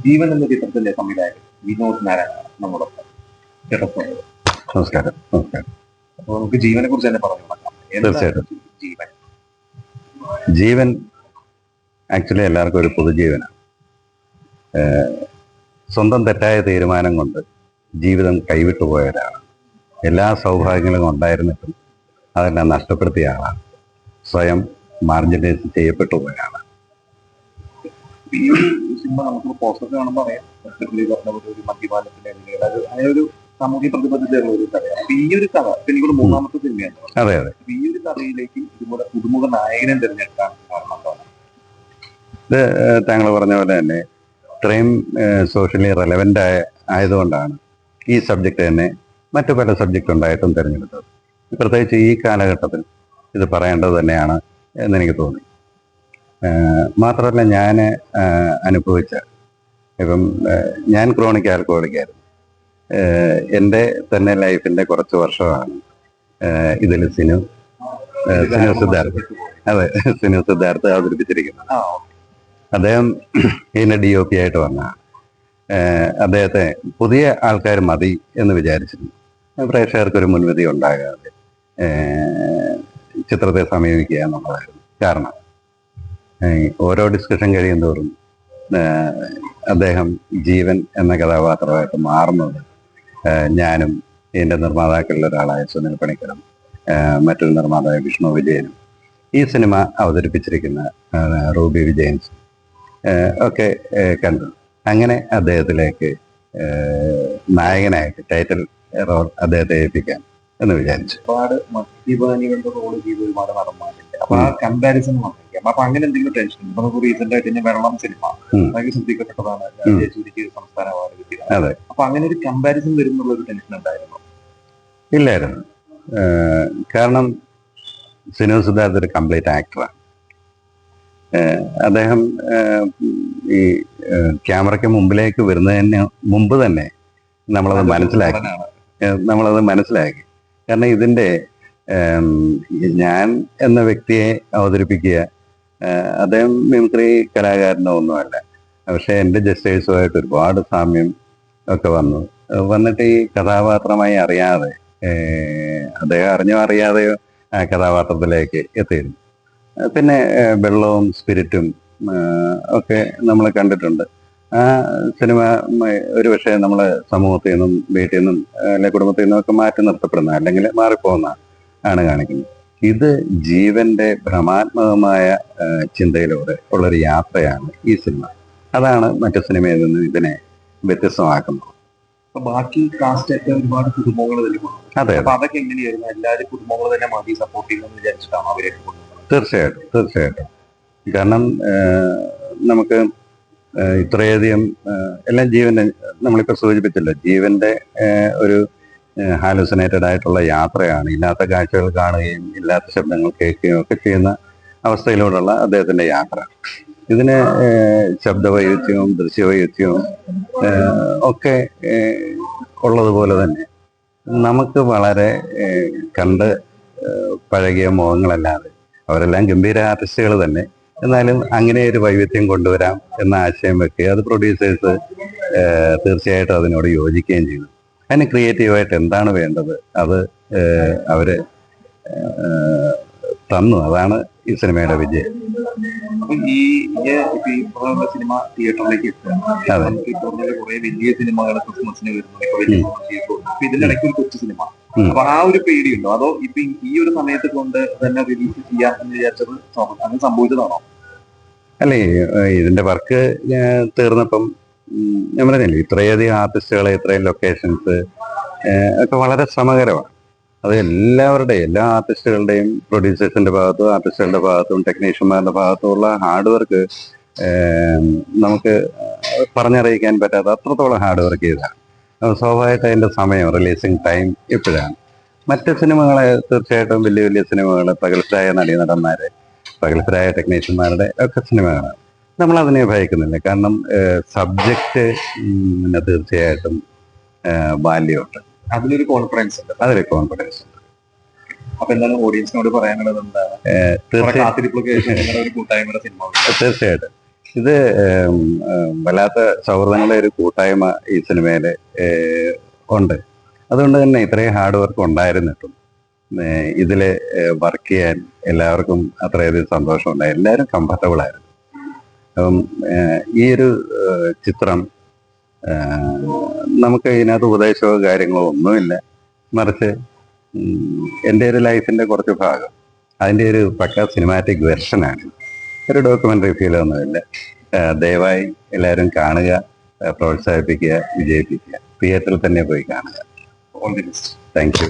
ജീവൻ എന്ന ചിത്രത്തിന്റെ സംവിധായകൻ വിനോദ് നാരായണ നമ്മളൊപ്പം ചേട്ടപ്പം നമസ്കാരം. നമസ്കാരം. നമുക്ക് ജീവനെ കുറിച്ച് തന്നെ പറഞ്ഞു തുടങ്ങാം തീർച്ചയായിട്ടും. ജീവൻ? ജീവൻ ആക്ച്വലി എല്ലാവർക്കും ഒരു പൊതുജീവനാണ്. സ്വന്തം തെറ്റായ തീരുമാനം കൊണ്ട് ജീവിതം കൈവിട്ടു പോയ ഒരാളാണ് എല്ലാ സൗഭാഗ്യങ്ങളും ഉണ്ടായിരുന്നിട്ടും അതെല്ലാം നഷ്ടപ്പെടുത്തിയ ആളാണ്. സ്വയം മാർജിനൈസ് ചെയ്യപ്പെട്ടു പോയ ആളാണ്. ഈ ഒരു സിനിമ നമുക്ക് പോസ്റ്റർ കാണുമ്പോൾ അറിയാം. പറഞ്ഞ പോലെ ഒരു മദ്യപാനത്തിന്റെ അല്ലെങ്കിൽ അതായത് അങ്ങനെ ഒരു സാമൂഹ്യ പ്രതിബദ്ധതയുള്ള ഒരു കഥയാണ്. അപ്പൊ ഈ ഒരു കഥ എനിക്കൊരു മൂന്നാമത്തെ സിനിമയാണ്. അതെ അതെ. ഈ ഒരു കഥയിലേക്ക് ഇതുപോലെ പുതുമുഖ നായകനെ തിരഞ്ഞെടുക്കാൻ കാരണം എന്താണ്? ഇത് താങ്കൾ പറഞ്ഞ പോലെ തന്നെ ഇത്രയും സോഷ്യലി റെലവെന്റ് ആയ ആയതുകൊണ്ടാണ് ഈ സബ്ജക്റ്റ് തന്നെ മറ്റു പല സബ്ജക്റ്റ് ഉണ്ടായിട്ടും തിരഞ്ഞെടുത്തത്. പ്രത്യേകിച്ച് ഈ കാലഘട്ടത്തിൽ ഇത് പറയേണ്ടത് തന്നെയാണ് എന്നെനിക്ക് തോന്നി. മാത്രമല്ല ഞാൻ അനുഭവിച്ച ഇപ്പം ഞാൻ ക്രോണിക് ആൽക്കോളിക്കായിരുന്നു എന്റെ തന്നെ ലൈഫിന്റെ കുറച്ച് വർഷമാണ് ഇതിൽ സിനു സിനു സിദ്ധാർത്ഥ് അതെ സിനു സിദ്ധാർത്ഥ് അവതരിപ്പിച്ചിരിക്കുന്നത്. അദ്ദേഹം ഇതിന്റെ ഡി ഒ പി ആയിട്ട് വന്ന അദ്ദേഹത്തെ പുതിയ ആൾക്കാർ മതി എന്ന് വിചാരിച്ചിരുന്നു. പ്രേക്ഷകർക്കൊരു മുൻവിധി ഉണ്ടാകാതെ ചിത്രത്തെ സമീപിക്കുക എന്നുള്ളതായിരുന്നു കാരണം. ഓരോ ഡിസ്കഷൻ കഴിയും തോറും അദ്ദേഹം ജീവൻ എന്ന കഥാപാത്രമായിട്ട് മാറുന്നത് ഞാനും എന്റെ നിർമ്മാതാക്കളിൽ ഒരാളായ സുനിൽ പണിക്കരും ഏഹ് മറ്റൊരു നിർമ്മാതായ വിഷ്ണു വിജയനും ഈ സിനിമ അവതരിപ്പിച്ചിരിക്കുന്ന റൂബി വിജയൻസ് ഒക്കെ കണ്ടു. അങ്ങനെ അദ്ദേഹത്തിലേക്ക് നായകനായിട്ട് ടൈറ്റിൽ റോൾ അദ്ദേഹത്തെ ഏൽപ്പിക്കാൻ എന്ന് വിചാരിച്ചു. ഒരുപാട് മദ്യപാനികളുടെ റോൾ ചെയ്ത് ഒരുപാട് നടന്മാരുണ്ട്. അപ്പൊ ആ കമ്പാരിസൺ വന്നിരിക്കാം അപ്പൊ അങ്ങനെ എന്തെങ്കിലും ടെൻഷൻ ഉണ്ട്? നമുക്ക് റീസെന്റ് ആയിട്ട് തന്നെ വെള്ളം സിനിമ ഭയങ്കര ശ്രദ്ധിക്കപ്പെട്ടതാണ്. ഉം. സംസ്ഥാന അവാർഡ് കിട്ടിയത്. അപ്പൊ അങ്ങനെ ഒരു കമ്പാരിസൺ വരുന്നുള്ള ഒരു ടെൻഷൻ ഉണ്ടായിരുന്നു? ഇല്ലായിരുന്നു. കാരണം സിനു സിദ്ധാർത്ഥ ഒരു കംപ്ലീറ്റ് ആക്ടറാണ് അദ്ദേഹം ഈ ക്യാമറയ്ക്ക് മുമ്പിലേക്ക് വരുന്നതിന് മുമ്പ് തന്നെ നമ്മളത് മനസ്സിലാക്കി. നമ്മളത് മനസ്സിലാക്കി. കാരണം ഇതിന്റെ ഞാൻ എന്ന വ്യക്തിയെ അവതരിപ്പിക്കുക അദ്ദേഹം മിമിക്രി കലാകാരനോ ഒന്നുമല്ല പക്ഷേ എന്റെ ജസ്റ്റേഴ്സുമായിട്ട് ഒരുപാട് സാമ്യം ഒക്കെ വന്നു. വന്നിട്ട് ഈ കഥാപാത്രമായി അറിയാതെ അദ്ദേഹം അറിഞ്ഞോ അറിയാതെയോ ആ കഥാപാത്രത്തിലേക്ക് എത്തിയിരുന്നു. പിന്നെ വെള്ളവും സ്പിരിറ്റും ഒക്കെ നമ്മൾ കണ്ടിട്ടുണ്ട്. ആ സിനിമ ഒരു പക്ഷേ നമ്മളെ സമൂഹത്തിൽ നിന്നും വീട്ടിൽ നിന്നും അല്ലെ കുടുംബത്തിൽ നിന്നും ഒക്കെ മാറ്റി നിർത്തപ്പെടുന്ന അല്ലെങ്കിൽ മാറിപ്പോകുന്ന ആണ് കാണിക്കുന്നത്. ഇത് ജീവന്റെ ഭ്രമാത്മകമായ ചിന്തയിലൂടെ ഉള്ളൊരു യാത്രയാണ് ഈ സിനിമ. അതാണ് മറ്റു സിനിമയിൽ നിന്ന് ഇതിനെ വ്യത്യസ്തമാക്കുന്നത്. ബാക്കി കാസ്റ്റ് ഒക്കെ ഒരുപാട് കൊണ്ടുവന്നു. അതെ അതൊക്കെ എങ്ങനെയായിരുന്നു? എല്ലാവരും പുതുമുഖങ്ങൾ തന്നെ മതി സപ്പോർട്ട് ചെയ്യുമെന്ന് വിചാരിച്ചിട്ടാണ് അവരെ തീർച്ചയായിട്ടും തീർച്ചയായിട്ടും. കാരണം നമുക്ക് ഇത്രയധികം എല്ലാം ജീവന്റെ നമ്മളിപ്പോൾ സൂചിപ്പിച്ചല്ലോ ജീവന്റെ ഒരു ഹാലുസിനേറ്റഡ് ആയിട്ടുള്ള യാത്രയാണ്. ഇല്ലാത്ത കാഴ്ചകൾ കാണുകയും ഇല്ലാത്ത ശബ്ദങ്ങൾ കേൾക്കുകയും ഒക്കെ ചെയ്യുന്ന അവസ്ഥയിലൂടെയുള്ള അദ്ദേഹത്തിന്റെ യാത്ര. ഇതിന് ശബ്ദവൈവിധ്യവും ദൃശ്യവൈവിധ്യവും ഒക്കെ ഉള്ളതുപോലെ തന്നെ. നമുക്ക് വളരെ കണ്ട് പഴകിയ മുഖങ്ങളല്ലാതെ അവരെല്ലാം ഗംഭീര ആർട്ടിസ്റ്റുകൾ തന്നെ. എന്നാലും അങ്ങനെ ഒരു വൈവിധ്യം കൊണ്ടുവരാം എന്ന ആശയം വെക്കുക അത് പ്രൊഡ്യൂസേഴ്സ് തീർച്ചയായിട്ടും അതിനോട് യോജിക്കുകയും ചെയ്തു. അതിന് ക്രിയേറ്റീവായിട്ട് എന്താണ് വേണ്ടത്? അത് അവർ അവർ തന്നു. അതാണ് ഈ സിനിമയുടെ വിജയം. ഈ സിനിമ തിയേറ്ററിലേക്ക് കുറെ വലിയ സിനിമകൾ ക്രിസ്മസിന് വരുന്നു ഇപ്പൊ വലിയ ഇതിന്റെ ഇടയ്ക്ക് ഒരു കൊച്ചു സിനിമ. അപ്പൊ ആ ഒരു പേടിയുണ്ടോ? അതോ ഇപ്പൊ ഈ- ഒരു സമയത്ത് കൊണ്ട് തന്നെ റിലീസ് ചെയ്യാം എന്ന് വിചാരിച്ചത് അങ്ങനെ സംഭവിച്ചതാണോ? അല്ലേ ഇതിന്റെ വർക്ക് തീർന്നപ്പം ഞാൻ പറഞ്ഞില്ലേ ഇത്രയധികം ആർട്ടിസ്റ്റുകളെ ഇത്രയും ലൊക്കേഷൻസ് ഒക്കെ വളരെ ശ്രമകരമാണ്. അത് എല്ലാവരുടെയും എല്ലാ ആർട്ടിസ്റ്റുകളുടെയും പ്രൊഡ്യൂസേഴ്സിന്റെ ഭാഗത്തും ആർട്ടിസ്റ്റുകളുടെ ഭാഗത്തും ടെക്നീഷ്യന്മാരുടെ ഭാഗത്തുമുള്ള ഹാർഡ് വർക്ക് നമുക്ക് പറഞ്ഞറിയിക്കാൻ പറ്റാത്ത അത്രത്തോളം ഹാർഡ് വർക്ക് ചെയ്തതാണ് അത് സ്വാഭാവികമായിട്ട് അതിന്റെ സമയം റിലീസിങ് ടൈം ഇപ്പോഴാണ്. മറ്റ് സിനിമകളെ തീർച്ചയായിട്ടും വലിയ വലിയ സിനിമകൾ പ്രഗത്ഭരായ നടീനടന്മാരെ പ്രഗത്ഭരായ ടെക്നീഷ്യന്മാരുടെ ഒക്കെ സിനിമകളാണ്. നമ്മൾ അതിനെ ഭയക്കുന്നില്ല. കാരണം സബ്ജക്റ്റ് പിന്നെ തീർച്ചയായിട്ടും ബാല്യമുണ്ട് അതിലൊരു കോൺഫിഡൻസ് ഉണ്ട്. അതിലൊരു കോൺഫിഡൻസ് ഉണ്ട്. അപ്പൊ എന്താണ് ഓഡിയൻസിനോട് പറയാനുള്ളത് എന്താണ്? തീർച്ചയായിട്ടും. ഇത് വല്ലാത്ത സൗഹൃദങ്ങളുടെ ഒരു കൂട്ടായ്മ ഈ സിനിമയിൽ ഉണ്ട്. അതുകൊണ്ട് തന്നെ ഇത്രയും ഹാർഡ് വർക്ക് ഉണ്ടായിരുന്നിട്ടും ഇതിൽ വർക്ക് ചെയ്യാൻ എല്ലാവർക്കും അത്രയധികം സന്തോഷമുണ്ടായി. എല്ലാവരും കംഫർട്ടബിൾ ആയിരുന്നു. അപ്പം ഈ ഒരു ചിത്രം നമുക്ക് ഇതിനകത്ത് ഉപദേശമോ കാര്യങ്ങളോ ഒന്നുമില്ല. മറിച്ച് എന്റെ ഒരു ലൈഫിന്റെ കുറച്ച് ഭാഗം അതിന്റെ ഒരു പക്ക സിനിമാറ്റിക് വെർഷനാണ് ഒരു ഡോക്യുമെന്ററി ഫീൽ ഒന്നുമില്ല. ദയവായി എല്ലാവരും കാണുക പ്രോത്സാഹിപ്പിക്കുക വിജയിപ്പിക്കുക. തിയേറ്ററിൽ തന്നെ പോയി കാണുക. All the best thank you